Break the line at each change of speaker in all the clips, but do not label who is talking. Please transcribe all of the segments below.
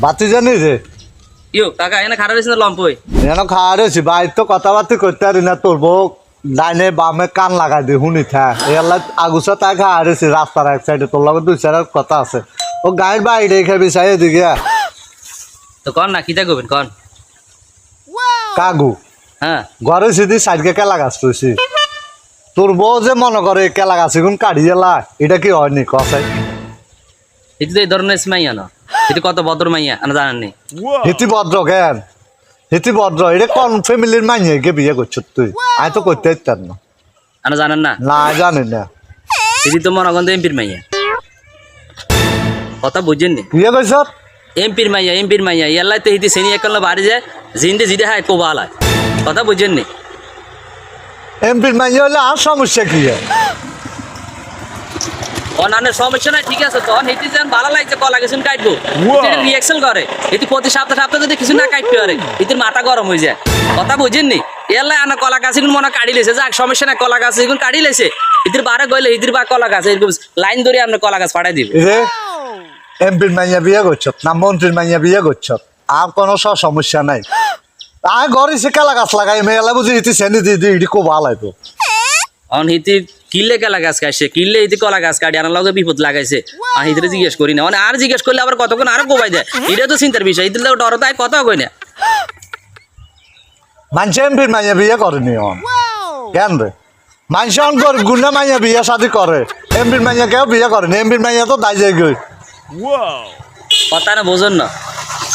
বাতি জানি রে
ইয়ো কাকা এনে খারাপ হয়েছে না লম্পই
যেন খাওয়া রয়েছি বাইর তো কথাবার্তা করতে পারি না তোর বউ ডাইনে বামে কান লাগাই দি শুনি থা। এলা আগুসা তাই খাওয়া রয়েছি রাস্তার এক সাইডে তোর লগে দুই সাইডের কথা আছে। ও গায়ের বাইরে খাবি চাই এদিকে
তো কন না কিতা করবেন কন?
কাগু
হ্যাঁ।
ঘরে সিধি সাইডকে কেলা গাছ রয়েছি। তোর বউ যে মনে করে কেলা গাছ এখন কাঢ়ি এলা এটা কি হয়নি কসাই?
এটি তো এই ধরনের মাইয়া না এটি কত ভদ্র মাইয়া জানেন
হিতি ভদ্র কেন? হিতি ভদ্র এটা কোন ফ্যামিলির বিয়ে করছ তুই? আমি তো করতে না।
জানেন না?
না জানি না।
এটি তো মনগন্ধ এমপির মাইয়া। কথা বুঝছেন নি
বিয়ে করছ
এমপির মাইয়া এমপির মাইয়া ইয়াল্লাই তো হিতি শ্রেণি একল বাড়ি যায় জিন্দে জিদে হায় কোবাল হয় কথা বুঝছেন নি
এমপির মাইনে হলে আর সমস্যা কি?
অন্যান্য সমস্যা নাই ঠিক আছে তখন যেন ভালো লাগছে কলা কিছু কাটবো। রিয়াকশন করে। এটি প্রতি সপ্তাহ সপ্তাহ যদি কিছু না কাটতে পারে এটির মাথা গরম হয়ে যায়। কথা এলাই আনা কলা গাছ এগুলো মনে কাটি লেছে। যাক সমস্যা নাই কলা গাছ এগুলো কাটি লেছে। এটির বারে গইলে এটির বা কলা গাছ এরকম লাইন ধরে কলা গাছ পাঠাই দিবে।
রে এমপির মাইয়া বিয়ে করছ না মন্ত্রীর মাইয়া বিয়ে করছ আর কোনো সমস্যা নাই। আর ঘরে সে কেলা গাছ লাগাই মেয়েলা বুঝি ইতি সেনি দি দি ইডি খুব ভালো
অন হিতি কিল্লে কলা গাছ কাটছে? কিল্লে হিতি কলা গাছ কাটি? আনার লগে বিপদ লাগাইছে। আর হিতরে জিজ্ঞেস করি না। মানে আর জিজ্ঞেস করলে আবার কতক্ষণ আরও কোবাই দেয়? এটা তো চিন্তার বিষয়। ডর তাই কথা কই না।
মানুষ এমপির মাইয়া বিয়ে করেনি অন। কেন রে? মানুষ অন করে গুন্ডা মাইয়া বিয়ে শাদি করে। এমপির মাইয়া কেউ বিয়ে করেনি। এমপির মাইয়া তো দায় যায় গই
কথা না বোঝেন না।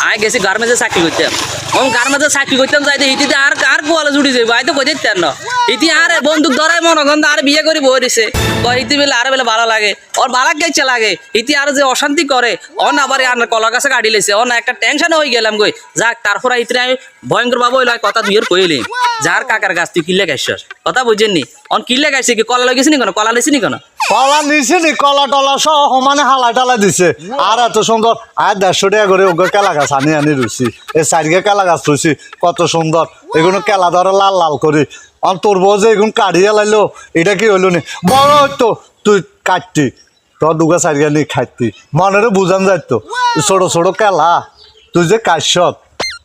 আয় গেছি গার্মেন্টসে চাকরি করতাম আমি গার্মেন্টসে চাকরি করতাম যাইতে ইতিতে আর আর কোয়ালে জুড়ি যাইব। আই তো কই দিতেন না। ইতি আর বন্দুক ধরাই মনগন্ধ আর বিয়ে করি বই দিছে। কয়, ইতি বেলে আর বেলে ভালো লাগে। ওর ভালো গেছে লাগে। ইতি আর যে অশান্তি করে অন আবার আর কলা গাছে গাড়ি লেছে। অন একটা টেনশন হয়ে গেলাম গই যাক, তারপরে ইতি আমি ভয়ঙ্কর বাবু হইল কথা দুইয়ের কইলি। যার কাকার গাছ, তুই কিল্লে গাইছস? কথা বুঝেননি অন কিল্লে গাইছে কি, কলা লগেছি নি কেন? কলা লেছি নি কেন?
কলা নিছে নি, কলা টলা সহ সমানে হালা টালা দিছে। আর এত সুন্দর, আর দেড়শো টাকা করে ওকে কেলা গাছ আনি আনি রুছি এই সাইডকে কেলা গাছ রুছি কত সুন্দর। এগুলো কেলা ধরে লাল লাল করে। আর তোর বউ যে এগুলো কাঢ়িয়ে লাইলো এটা কি হইল নি? বড় হইতো তুই কাটতি। তোর দুগা সাইডকে নি খাইতি। মনেরে বুঝান যাইতো ছোট ছোট কেলা। তুই যে কাশ্যত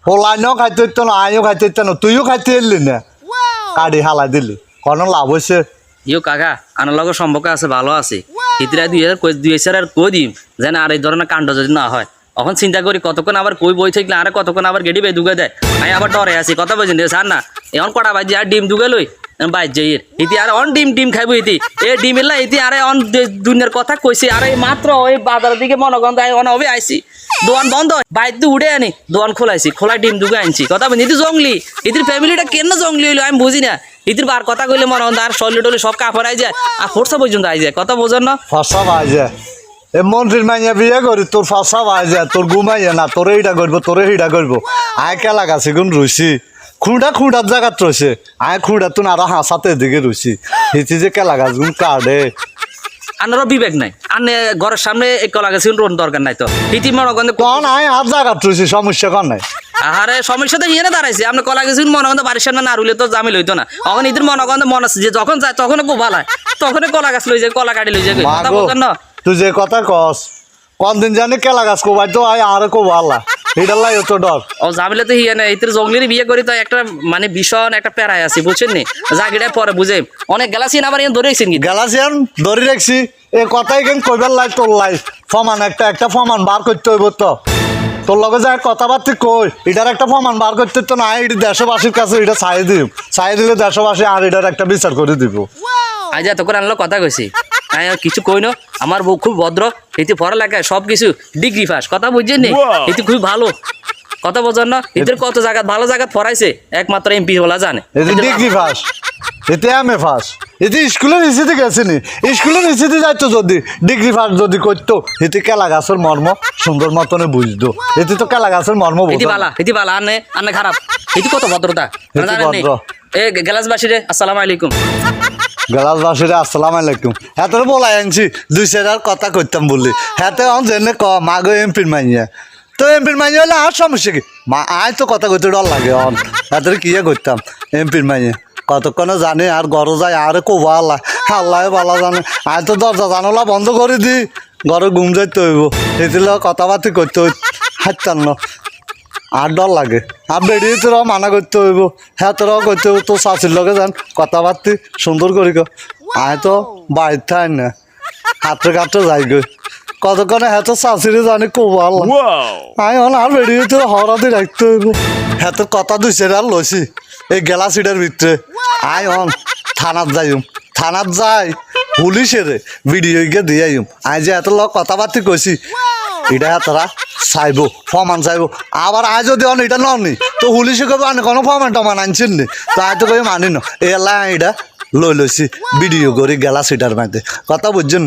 হোলাইনও খাইতে হইতো না আইও খাইতে হইতো না তুইও খাইতে এলি না। কাঢ়ি হালাই দিলি কোনো লাভ হয়েছে
ইও কাকা আনার লগে সম্পর্ক আছে ভালো আছে। ইতিরা দুই হাজার দুই হাজার আর কই দিম যেন আর এই ধরনের কাণ্ড যদি না হয়। এখন চিন্তা করি কতক্ষণ আবার কই বই থাকলে আর কতক্ষণ আবার গেডি বেয়ে দুগে দেয়? আমি আবার ডরে আছি, কথা বলছেন স্যার না, এখন কটা বাজি, আর ডিম দুগে লই? বাইর যাই ইতি আর অন ডিম ডিম খাইবো ইতি। এ ডিম এলা ইতি আরে অন দুনিয়ার কথা কইছে, আরে মাত্র ওই বাজারের দিকে মনগন্ধ আই অন হবে আইছি। দোয়ান বন্ধ বাইর দিয়ে উড়ে আনি, দোয়ান খোলাইছি খোলাই ডিম দুগে আনছি। কথা বলছি ইতি জঙ্গলি, ইতির ফ্যামিলিটা কেন জঙ্গলি হইল আমি বুঝি না। ইতির বার কথা কইলে মনে হয় আর শরীর টলি সব কাপড় আই যায়, আর ফোরসা পর্যন্ত আই যায়, কথা বোঝেন না?
ফসা বাজে। এ মন্ত্রীর মাইয়া বিয়ে করি তোর ফসা বাজে তোর ঘুমাইয়ে না তোরে এইটা করব তোর এইটা করব। আয় কেলা গাছে গুণ রুইছি। খুঁড়া খুঁড়ার জায়গাত রয়েছে আয় খুঁড়া তুন আরও হাসাতে দিকে রুইছি। হিচি যে কেলা গাছ গুণ কাটে।
আনারও বিবেক নাই। আনে ঘরের সামনে এই কলা গাছ রোন দরকার নাই তো। ইতি মনে করেন
কন আয় আর জায়গাত রয়েছি সমস্যা কন নাই।
আরে সমস্যা তো ইয়ে দাঁড়াইছে। আপনি কলা গেছেন মনে করেন বাড়ির সামনে না রুলে তো জামিল হইতো না। এখন ইতির মনে করেন মন আছে যে যখন যায় তখন ভালো হয়। তখন কলা গাছ লই যায় কলা কাটি লই যায়। কথা
মাগো
বলছেন না?
তুই যে কথা কস কোন দিন জানি কেলা গাছ কোবাই তো আয় আর কো আল্লাহ। এটা লাই তো ডর।
ও জামিলে তো হিয়ে না ইতির জঙ্গলির বিয়ে করি তো একটা মানে ভীষণ একটা প্যারায় আছে বুঝছেন নি? জাগিটায় পরে বুঝে। অনেক গেলাসিন আবার ধরে রেখেছেন কি?
গ্যালাসিয়ান ধরে রাখছি। এ কথাই কেন কইবার লাই তোর লাই? ফমান একটা একটা ফমান বার করতে হইব তো। তোর লগে যা কথাবার্তা কই এটার একটা ফমান বার করতে তো না এটা দেশবাসীর কাছে এটা চাই দিম। চাই দিলে দেশবাসী আর এটার একটা বিচার করে দিব।
আজ এত করে আনলো কথা কইছি। আমি আর কিছু কই না। আমার বউ খুব ভদ্র এতে পড়ালেখায় সব কিছু ডিগ্রি পাস কথা বুঝছেন নি? এতে খুব ভালো। কথা বোঝেন না? এদের কত জায়গা ভালো জায়গা পড়াইছে? একমাত্র এমপি বলা জানে।
ডিগ্রি ফাস এতে এম এ ফাস এতে স্কুলের নিচেতে গেছে নি? স্কুলের নিচেতে যাইতো যদি ডিগ্রি ফাস যদি করতো এতে কেলা গাছের মর্ম সুন্দর মতনে বুঝতো। এতে তো কেলা গাছের মর্ম
এটি বালা এটি বালা আনে আনে খারাপ। এটি কত ভদ্রতা। এ গেলাসবাসী রে আসসালামু আলাইকুম।
গেলাসবাসীরা আসসালাম আলাইকুম। হাতে বলাই আনছি, দুই সেটার কথা করতাম বললি। হাতে অন জেনে ক মাগো এমপির মাইয়া। তো এমপির মাইয়া হলে আর সমস্যা কি? মা, আয় তো কথা কইতে, ডর লাগে অন। হাতে কি করতাম এমপির মাইয়া। কতক্ষণে জানি, আর ঘরে যায়, আর কব আল্লাহ। আল্লাহ ভালো জানে। আয় তো দরজা, জানলা বন্ধ করে দি। ঘরে ঘুম যাইতে হইব। এটির কথাবার্তা করতে হইব হাঁটতাম না আর ডর লাগে। আর বেরিয়ে তোরা মানা করতে হইব। হ্যাঁ তোরাও করতে হইব। তোর শাশুর লগে যান কথাবার্তি সুন্দর করি গো আয় তো বাড়িতে থাই না। হাতে কাটতে যাই গো। কতক্ষণে হ্যাঁ তো শাশুড়ি জানি কোবাল আয় হন আর বেরিয়ে তোর হরাতে রাখতে হইব। হ্যাঁ তোর কথা দুইছে আর লইছি। এই গেলা সিটের ভিতরে। আয় হন থানাত যাইম। থানাত যাই পুলিশের ভিডিও গিয়ে দিয়ে আইম। আই যে এত লোক কথাবার্তি কইছি। এটা তারা চাইব ফমান চাইব। আবার আয় যদি অন এটা ননি তো পুলিশে কবে আনি কোনো ফমান টমান আনছেন নি। তো আয় তো কই মানি ন এলা এটা লই লইছি ভিডিও করে গেলা সেটার মাঝে কথা বুঝছেন?